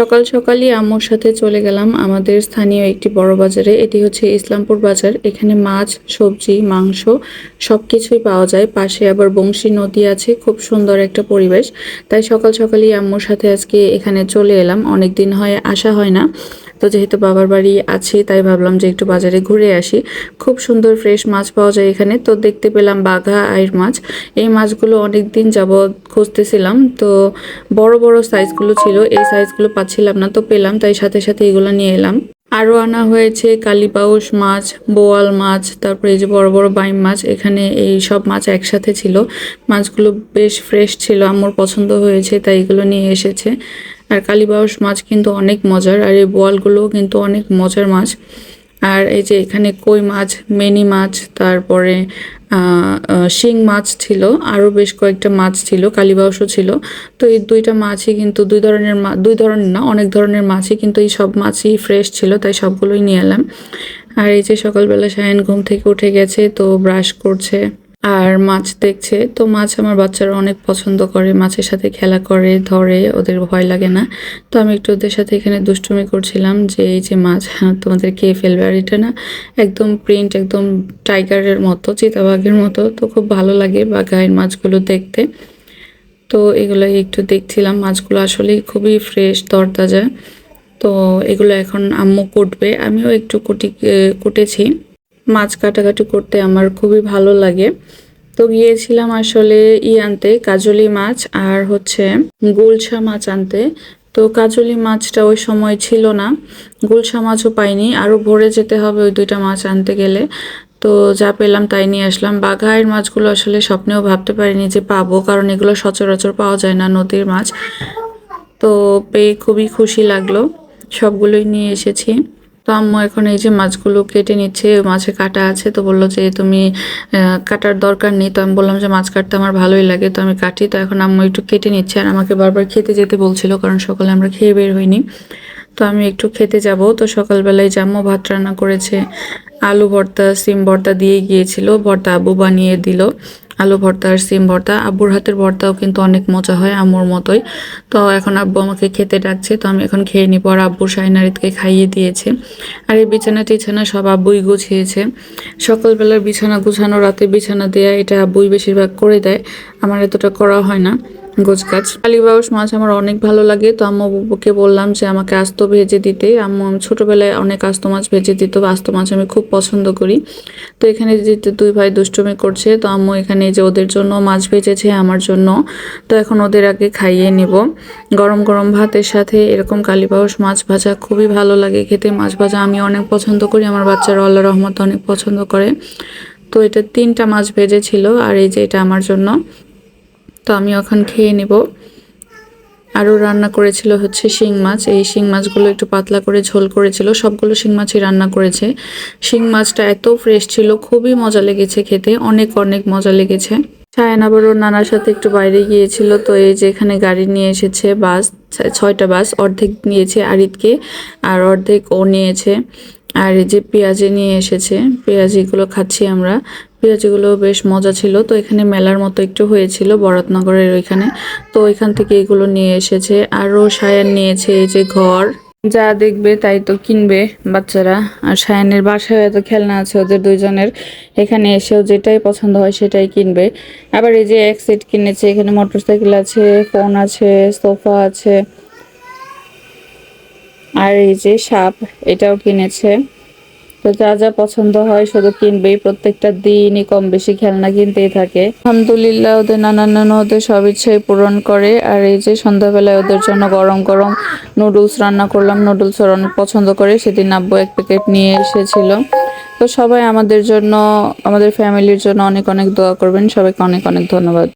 সকাল সকালই আম্মুর সাথে চলে গেলাম। আমাদের স্থানীয় একটি বড় বাজারে। এটি হচ্ছে ইসলামপুর বাজার। এখানে মাছ, সবজি, মাংস সব কিছুই পাওয়া যায়। পাশে আবার বংশী নদী আছে। খুব সুন্দর একটা পরিবেশ। তাই সকাল সকালই আম্মুর সাথে আজকে এখানে চলে এলাম। অনেক দিন হয়, আসা হয় না। তো যেহেতু বাবার বাড়ি আছি, তাই ভাবলাম যে একটু বাজারে ঘুরে আসি। খুব সুন্দর ফ্রেশ মাছ পাওয়া যায় এখানে। তো দেখতে পেলাম বাঘা আয়ের মাছ। এই মাছগুলো অনেক দিন যাবৎ খুঁজতেছিলাম। তো বড় বড় সাইজগুলো ছিল, এই সাইজগুলো পাচ্ছিলাম না, তো পেলাম, তাই সাথে সাথে এগুলো নিয়ে এলাম। আরও আনা হয়েছে কালিপাউস মাছ, বোয়াল মাছ, তারপরে এই যে বড় বড় বাইম মাছ, এখানে এই সব মাছ একসাথে ছিল। মাছগুলো বেশ ফ্রেশ ছিল আমার পছন্দ হয়েছে, তাই এগুলো নিয়ে এসেছে। আর কালিবাউস মাছ কিন্তু অনেক মজার, আর এই বোয়ালগুলোও কিন্তু অনেক মজার মাছ। আর এই যে এখানে কই মাছ, মেনি মাছ, তারপরে শিং মাছ ছিল আরও বেশ কয়েকটা মাছ ছিল কালীবাউসও ছিল। তো এই দুইটা মাছই কিন্তু দুই ধরনের দুই ধরনের না, অনেক ধরনের মাছই কিন্তু এই সব মাছই ফ্রেশ ছিল, তাই সবগুলোই নিয়ে এলাম। আর এই যে সকালবেলা সায়ন ঘুম থেকে উঠে গেছে, তো ব্রাশ করছে। আর মাছ দেখছে তো মাছ আমার বাচ্চারা অনেক পছন্দ করে মাছের সাথে খেলা করে ধরে ওদের ভয় লাগে না। তো আমি একটু ওদের সাথে এখানে দুষ্টুমি করছিলাম যে এই যে মাছ হ্যাঁ, তোমাদের কে ফেলবে আর এটা না একদম প্রিন্ট একদম টাইগারের মতো চিতাবাঘের মতো তো খুব ভালো লাগে বা গায়ের মাছগুলো দেখতে। তো এগুলো একটু দেখছিলাম মাছগুলো আসলেই খুবই ফ্রেশ তরতাজা। তো এগুলো এখন আম্মু কুটবে আমিও একটু কুটি কুটেছি। মাছ কাটাকাটি করতে আমার খুবই ভালো লাগে। তো গিয়েছিলাম আসলে ই আনতে, কাজলি মাছ আর হচ্ছে গুলশা মাছ আনতে। তো কাজলি মাছটা ওই সময় ছিল না, গুলশা মাছও পাইনি। আরও ভোরে যেতে হবে ওই দুইটা মাছ আনতে গেলে। তো যা পেলাম তাই নিয়ে আসলাম। বাঘায়ের মাছগুলো আসলে স্বপ্নেও ভাবতে পারিনি যে পাবো, কারণ এগুলো সচরাচর পাওয়া যায় না নদীর মাছ। তো পেয়ে খুবই খুশি লাগল। সবগুলোই নিয়ে এসেছি। তো আম্মু এখন এই যে মাছগুলো কেটে নিচ্ছে, মাছে কাটা আছে, তো বলল যে তুমি কাটার দরকার নেই। তো আমি বললাম যে মাছ কাটতে আমার ভালোই লাগে, তো আমি কাটি। তো এখন আম্মু একটু কেটে নিচ্ছে আর আমাকে বারবার খেতে যেতে বলছিল, কারণ সকালে আমরা খেয়ে বের হইনি। তো আমি একটু খেতে যাব। তো সকালবেলায় জাম্মু ভাত রান্না করেছে, আলু ভর্তা, সিম ভর্তা দিয়ে গিয়েছিল, ভর্তা আবু বানিয়ে দিল। আলু ভর্তা আর সিম ভর্তা। আব্বুর হাতের ভর্তাও কিন্তু অনেক মজা হয় আম্মুর মতোই। তো এখন আব্বু আমাকে খেতে ডাকছে, তো আমি এখন খেয়ে নিব। আর আব্বু সাইনারিদকে খাইয়ে দিয়েছে। আর এই বিছানা টিছানা সব আব্বুই গুছিয়েছে। সকালবেলার বিছানা গুছানো, রাতে বিছানা দেয়া, এটা আব্বুই বেশিরভাগ করে দেয়। আমার এতটা করা হয় না। গোছ গাছ কালীবাউস মাছ আমার অনেক ভালো লাগে, তো আম্মু বুবুকে বললাম যে আমাকে আস্ত ভেজে দিতে। আম্মু আমি ছোটবেলায় অনেক আস্ত মাছ ভেজে দিত আস্ত মাছ আমি খুব পছন্দ করি। তো এখানে যে দুই ভাই দুষ্টুমি করছে, তো আম্মু এখানে যে ওদের জন্য মাছ ভেজেছে, আমার জন্য। তো এখন ওদের আগে খাইয়ে নিব। গরম গরম ভাতের সাথে এরকম কালীবাউস মাছ ভাজা খুবই ভালো লাগে খেতে। মাছ ভাজা আমি অনেক পছন্দ করি, আমার বাচ্চারা আল্লাহ রহমত অনেক পছন্দ করে। তো এটা তিনটা মাছ ভেজেছিল, আর এই যে এটা আমার জন্য। তো আমি এখন খেয়ে নিব। আরও রান্না করেছিল হচ্ছে শিং মাছ। এই শিং মাছগুলো একটু পাতলা করে ঝোল করেছিল। সবগুলো শিং মাছই রান্না করেছে। শিং মাছটা এত ফ্রেশ ছিল, খুবই মজা লেগেছে খেতে, অনেক অনেক মজা লেগেছে। সায়ন আবার ওর নানার সাথে একটু বাইরে গিয়েছিল, তো এই যে এখানে গাড়ি নিয়ে এসেছে বাস, ছয়টা বাস, অর্ধেক নিয়েছে আরিতকে, আর অর্ধেক ও নিয়েছে। আর এই যে পেঁয়াজি নিয়ে এসেছে, পেঁয়াজিগুলো খাচ্ছি আমরা। পেঁয়াজিগুলো বেশ মজা ছিল, তো এখানে মেলার মতো একটু হয়েছিল বরাতনগরের ওইখানে। তো ওইখান থেকে এগুলো নিয়ে এসেছে আরও সায়ান নিয়েছে এই যে ঘর। যা দেখবে তাই তো কিনবে বাচ্চারা। আর সায়ানের বাসায় এত খেলনা আছে, ওদের দুইজনের। এখানে এসেও যেটাই পছন্দ হয় সেটাই কিনবে। আবার এই যে এক সেট কিনেছে, এখানে মোটরসাইকেল আছে, ফোন আছে, সোফা আছে। আর এই যে সাপ, এটাও কিনেছে। তো যা যা পছন্দ হয় শুধু কিনবেই, প্রত্যেকটা দিনই কম বেশি খেলনা কিনতেই থাকে। আলহামদুলিল্লাহ, ওদের নানান নানা ওদের সব ইচ্ছাই পূরণ করে। আর এই যে সন্ধ্যাবেলায় ওদের জন্য গরম গরম নুডলস রান্না করলাম। নুডলস ওরা অনেক পছন্দ করে। সেদিন আব্বু এক প্যাকেট নিয়ে এসেছিল। তো সবাই আমাদের জন্য, আমাদের ফ্যামিলির জন্য অনেক অনেক দোয়া করবেন। সবাইকে অনেক অনেক ধন্যবাদ।